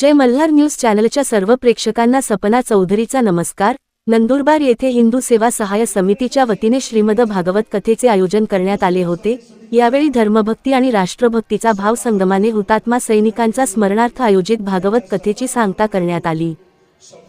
जय Malhar news चॅनलच्या सर्व प्रेक्षकांना सपना चौधरीचा नमस्कार. नंदुरबार येथे हिंदू सेवा सहाय्य समितीच्या वतीने श्रीमद भागवत कथेचे आयोजन करण्यात आले होते. यावेळी धर्मभक्ती आणि राष्ट्रभक्तीचा भाव संगमाने हुतात्मा सैनिकांचा स्मरणार्थ आयोजित भागवत कथेची सांगता करण्यात आली.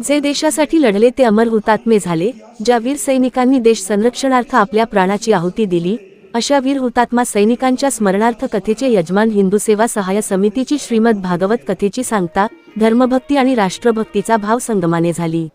जे देशासाठी लढले ते अमर हुतात्मे झाले. ज्या वीर सैनिकांनी देश संरक्षणार्थ आपल्या प्राणाची आहुती दिली अशा वीर हुतात्मा सैनिकांच्या स्मरणार्थ कथेचे यजमान हिंदू सेवा सहाय्य समितीची श्रीमद भागवत कथेची सांगता धर्मभक्ती आणि राष्ट्रभक्तीचा भाव संगमाने झाली.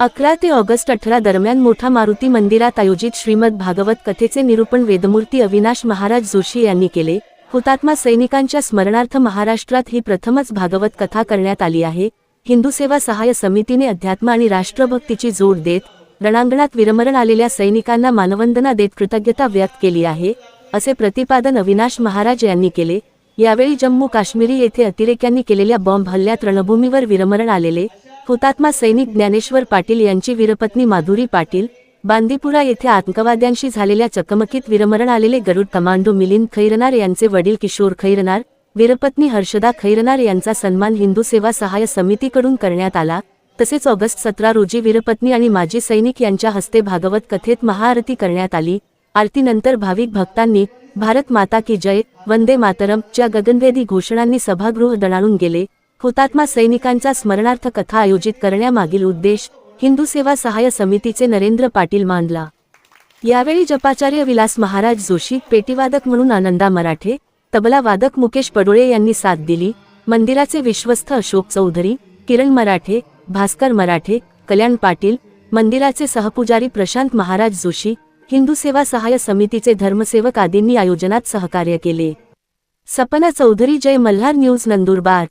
अकरा ते ऑगस्ट अठरा दरम्यान मोठा मारुती मंदिरात आयोजित श्रीमद भागवत कथेचे निरूपण वेदमूर्ती अविनाश महाराज जोशी यांनी केले. हुतात्मा सैनिकांच्या स्मरणार्थ महाराष्ट्रात ही प्रथमच भागवत कथा करण्यात आली आहे. हिंदू सेवा सहाय्य समितीने अध्यात्म आणि राष्ट्रभक्तीची जोड देत रणांगणात विरमरण आलेल्या सैनिकांना मानवंदना देत कृतज्ञता व्यक्त केली आहे असे प्रतिपादन अविनाश महाराज यांनी केले. यावेळी जम्मू काश्मीरी येथे अतिरेक्यांनी केलेल्या बॉम्ब हल्ल्यात रणभूमीवर विरमरण आलेले हुतात्मा सैनिक ज्ञानेश्वर पाटील यांची वीरपत्नी माधुरी पाटील बांदीपुरा येथे आतंकवाद्यांशी झालेल्या चकमकीत विरमरण आलेले गरुड कमांडो मिलिंद खैरनार यांचे वडील किशोर खैरनार वीरपत्नी हर्षदा खैरनार यांचा सन्मान हिंदू सेवा सहाय्य समितीकडून करण्यात आला. तसेच ऑगस्ट सतरा रोजी वीरपत्नी आणि माजी सैनिक यांच्या हस्ते भागवत कथेत महाआरती करण्यात आली. आरतीनंतर भाविक भक्तांनी भारत माता की जय वंदे मातरम च्या गगनभेदी घोषणांनी सभागृह दणाळून गेले. हुतात्मा सैनिकांचा स्मरणार्थ कथा आयोजित करण्यामागील उद्देश हिंदू सेवा सहाय्य समितीचे नरेंद्र पाटील मानला यावेळी जपाचार्य विलास महाराज जोशी पेटीवादक म्हणून आनंदा मराठे तबला वादक मुकेश पडोळे यांनी साथ दिली. मंदिराचे विश्वस्त अशोक चौधरी किरण मराठे भास्कर मराठे कल्याण पाटील मंदिराचे सहपुजारी प्रशांत महाराज जोशी हिंदू सेवा सहाय्य समितीचे धर्मसेवक आदींनी आयोजनात सहकार्य केले. सपना चौधरी जय मल्हार न्यूज नंदुरबार.